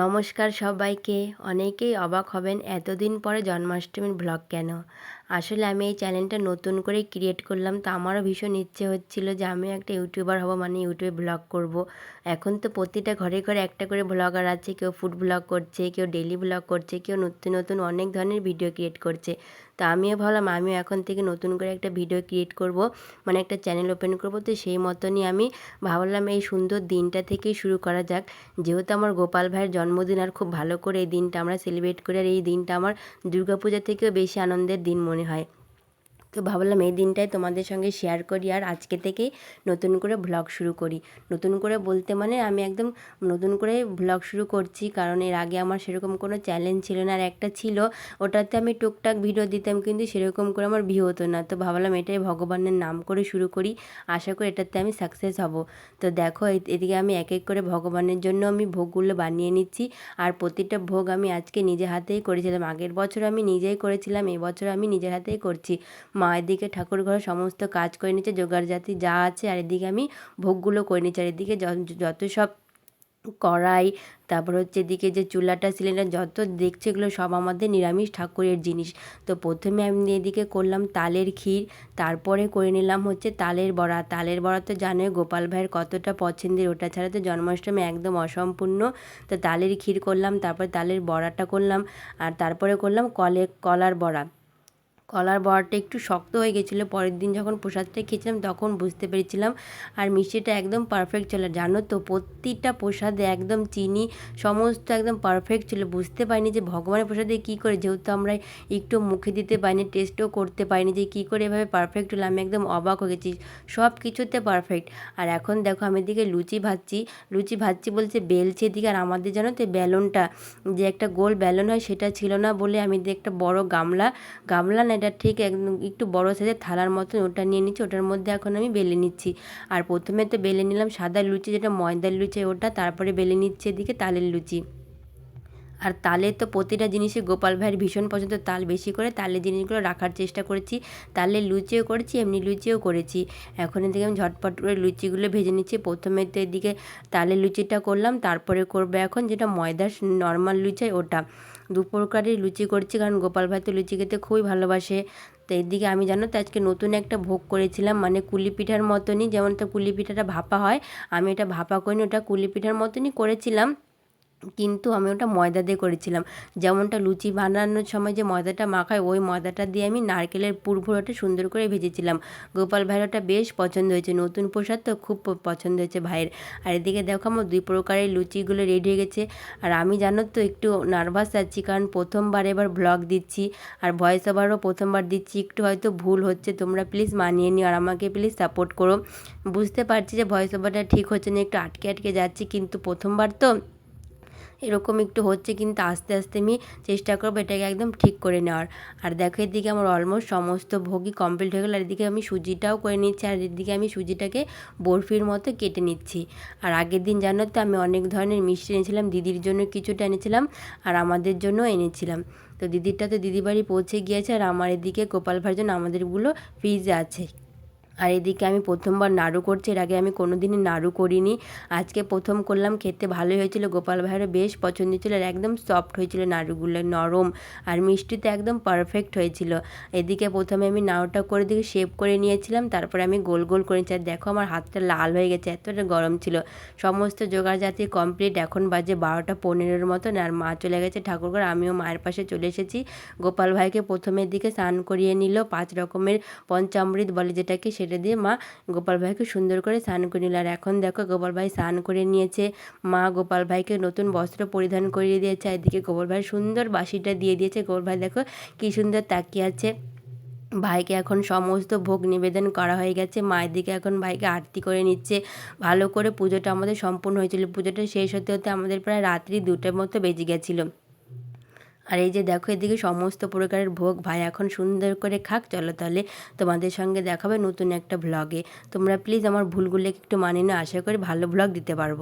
নমস্কার সবাইকে। অনেকেই অবাক হবেন এতদিন পরে জন্মাষ্টমীর ব্লগ কেন? আসলে আমি এই চ্যানেলটা নতুন করে ক্রিয়েট করলাম, তো আমারও ভীষণ ইচ্ছে হচ্ছিল যে আমি একটা ইউটিউবার হব মানে ইউটিউবে ব্লগ করব। এখন তো প্রতিটা ঘরে ঘরে একটা করে ব্লগার আছে, কেউ ফুড ব্লগ করছে, কেউ ডেলি ব্লগ করছে, কেউ নতুন নতুন অনেক ধরনের ভিডিও ক্রিয়েট করছে। তো আমিও ভাবলাম আমিও এখন থেকে নতুন করে একটা ভিডিও ক্রিয়েট করব মানে একটা চ্যানেল ওপেন করব। তো সেই মতনই আমি ভাবলাম এই সুন্দর দিনটা থেকেই শুরু করা যাক। যেহেতু আমার গোপাল ভাইয়ের জন্মদিন আর খুব ভালো করে এই দিনটা আমরা সেলিব্রেট করি, আর এই দিনটা আমার দুর্গাপূজা থেকেও বেশি আনন্দের দিন মনে হয়। তো ভাবলাম এই দিনটাই তোমাদের সঙ্গে শেয়ার করি আর আজকে থেকেই নতুন করে ভ্লগ শুরু করি। নতুন করে বলতে মানে আমি একদম নতুন করে ভ্লগ শুরু করছি কারণ এর আগে আমার সেরকম কোনো চ্যালেঞ্জ ছিল না আর একটা ছিল, ওটাতে আমি টুকটাক ভিডিও দিতাম কিন্তু সেরকম করে আমার ভিউ হতো না। তো ভাবলাম এটাই ভগবানের নাম করে শুরু করি, আশা করি এটাতে আমি সাকসেস হব। তো দেখো এদিকে আমি এক এক করে ভগবানের জন্য আমি ভোগগুলো বানিয়ে নিচ্ছি আর প্রতিটা ভোগ আমি আজকে নিজে হাতেই করেছিলাম। আগের বছর আমি নিজেই করেছিলাম, এবছর আমি নিজের হাতেই করছি। মা এদিকে ঠাকুর ঘরে সমস্ত কাজ করে নিচ্ছে, জোগাড় জাতি যা আছে, আর এদিকে আমি ভোগগুলো করে নিচ্ছি। আর এদিকে যত সব কড়াই, তারপর হচ্ছে এদিকে যে চুলাটা, সিলিন্ডার, যত দেখছে এগুলো সব আমাদের নিরামিষ ঠাকুরের জিনিস। তো প্রথমে আমি এদিকে করলাম তালের ক্ষীর, তারপরে করে নিলাম হচ্ছে তালের বড়া। তালের বড়া তো জানোই গোপাল ভাইয়ের কতটা পছন্দের, ওটা ছাড়া তো জন্মাষ্টমী একদম অসম্পূর্ণ। তো তালের ক্ষীর করলাম, তারপর তালের বড়াটা করলাম, আর তারপরে করলাম কলে, কলার বড়া। কলার বড়াটা একটু শক্ত হয়ে গেছিল, পরের দিন যখন প্রসাদটা খেয়েছিলাম তখন বুঝতে পেরেছিলাম। আর মিষ্টিটা একদম পারফেক্ট ছিল, জানো তো? প্রতিটা প্রসাদে একদম চিনি, সমস্ত একদম পারফেক্ট ছিল। বুঝতে পারিনি যে ভগবানের প্রসাদে কী করে, যেহেতু আমরা একটু মুখে দিতে পারিনি টেস্টও করতে পারিনি যে কী করে এভাবে পারফেক্ট হলো, আমি একদম অবাক হয়ে গেছি। সব কিছুতে পারফেক্ট আর এখন দেখো, আমি এদিকে লুচি ভাজছি। লুচি ভাজছি বলছে বেলছে এদিকে, আর আমাদের জানো তো বেলনটা, যে একটা গোল বেলন হয় সেটা ছিল না বলে আমি একটা বড় গামলা গামলা না এটা ঠিক একটু বড় সাইজের থালার মতন ওটা নিয়ে নিচ্ছি, ওটার মধ্যে এখন আমি বেলে নিচ্ছি। আর প্রথমে তো বেলে নিলাম সাদা লুচি, যেটা ময়দার লুচি ওটা, তারপরে বেলে নিচ্ছে এদিকে তালের লুচি। আর তালে তো প্রতিটা জিনিসে গোপাল ভাইয়ের ভীষণ পছন্দ, তাল বেশি করে তালের জিনিসগুলো রাখার চেষ্টা করেছি। তালের লুচিও করেছি, এমনি লুচিও করেছি। এখন এদিকে আমি ঝটপট করে লুচিগুলো ভেজে নিচ্ছি। প্রথমে তো এদিকে তালের লুচিটা করলাম, তারপরে করবে এখন যেটা ময়দার নর্মাল লুচি ওটা। দু প্রকারই লুচি করছি কারণ গোপাল ভাই তো লুচি খেতে খুবই ভালোবাসে। তো এদিকে আমি জানো তো আজকে নতুন একটা ভোগ করেছিলাম মানে কুলি পিঠার মতনই, যেমন তো কুলি পিঠাটা ভাপা হয়, আমি এটা ভাপা করিনি, ওটা কুলি পিঠার মতনই করেছিলাম। কিন্তু আমি ওটা ময়দা দিয়ে করেছিলাম। যেমনটা লুচি বানানোর সময় যে ময়দাটা মাখায়, ওই ময়দাটা দিয়ে আমি নারকেলের পুর ভোড়াটা সুন্দর করে ভেজেছিলাম। গোপাল ভাইয়ের ওটা বেশ পছন্দ হয়েছে। নতুন প্রসাদ তো খুব পছন্দ হয়েছে ভাইয়ের। আর এদিকে দেখো আমার দুই প্রকারের লুচিগুলো রেডি হয়ে গেছে। আর আমি জানো তো একটু নার্ভাস আছি, কারণ প্রথমবার এবার ব্লগ দিচ্ছি। আর ভয়েস ওভারও প্রথমবার দিচ্ছি। একটু হয়তো ভুল হচ্ছে, তোমরা প্লিজ মানিয়ে নিও আর আমাকে প্লিজ সাপোর্ট করো। বুঝতে পারছি যে ভয়েস ওভারটা ঠিক হচ্ছে না, একটু আটকে আটকে যাচ্ছি। কিন্তু প্রথমবার তো এরকম একটু হচ্ছে কিন্তু আস্তে আস্তে আমি চেষ্টা করব এটাকে একদম ঠিক করে নেওয়ার। আর দেখো এদিকে আমার অলমোস্ট সমস্ত ভোগই কমপ্লিট হয়ে গেলো। আর এদিকে আমি সুজিটাও করে নিচ্ছি। আর এদিকে আমি সুজিটাকে বরফির মতো কেটে নিচ্ছি। আর আগের দিন জানো তো আমি অনেক ধরনের মিষ্টি এনেছিলাম। দিদির জন্য কিছুটা এনেছিলাম আর আমাদের জন্য এনেছিলাম। তো দিদিরটা তো দিদি বাড়ি পৌঁছে গিয়েছে। আর আমার এদিকে গোপাল ভাইয়ের জন্য আমাদেরগুলো ফ্রিজে আছে। আর এদিকে আমি প্রথমবার নাড়ু করছি, এর আগে আমি কোনো দিনই নাড়ু করিনি। আজকে প্রথম করলাম, খেতে ভালোই হয়েছিল, গোপাল ভাইয়েরও বেশ পছন্দ ছিল আর একদম সফট হয়েছিল নাড়ুগুলো, নরম আর মিষ্টিতে একদম পারফেক্ট হয়েছিল। এদিকে প্রথমে আমি নাড়ুটা করে দিকে শেপ করে নিয়েছিলাম, তারপরে আমি গোল গোল করেছি আর দেখো আমার হাতটা লাল হয়ে গেছে, এতটা গরম ছিল। সমস্ত জোগাড় জাতি কমপ্লিট এখন বাজে বারোটা পনেরোর মতন আর মা চলে গেছে ঠাকুরঘর, আমিও মায়ের পাশে চলে এসেছি। গোপাল ভাইকে প্রথমের দিকে স্নান করিয়ে নিল, পাঁচ রকমের পঞ্চামৃত বলে যেটাকে সে সেটা দিয়ে মা গোপাল ভাইকে সুন্দর করে স্নান করে নিল। আর এখন দেখো গোপাল ভাই স্নান করে নিয়েছে। মা গোপাল ভাইকে নতুন বস্ত্র পরিধান করিয়ে দিয়েছে। এদিকে গোপাল ভাই সুন্দর বাসিটা দিয়ে দিয়েছে। গোপাল ভাই দেখো কী সুন্দর তাকিয়ে আছে। ভাইকে এখন সমস্ত ভোগ নিবেদন করা হয়ে গেছে। মায়ের দিকে এখন ভাইকে আরতি করে নিচ্ছে। ভালো করে পুজোটা আমাদের সম্পূর্ণ হয়েছিল। পুজোটা শেষ হতে হতে আমাদের প্রায় রাত্রি দুটোর মতো বেজে গেছিল। আর এই যে দেখো, এদিকে সমস্ত প্রকারের ভোগ, ভাই এখন সুন্দর করে খাক, চলো তাহলে তোমাদের সঙ্গে দেখাবে নতুন একটা ভ্লগে তোমরা প্লিজ আমার ভুলগুলো একটু মানিয়ে আশা করি ভালো ভ্লগ দিতে পারব।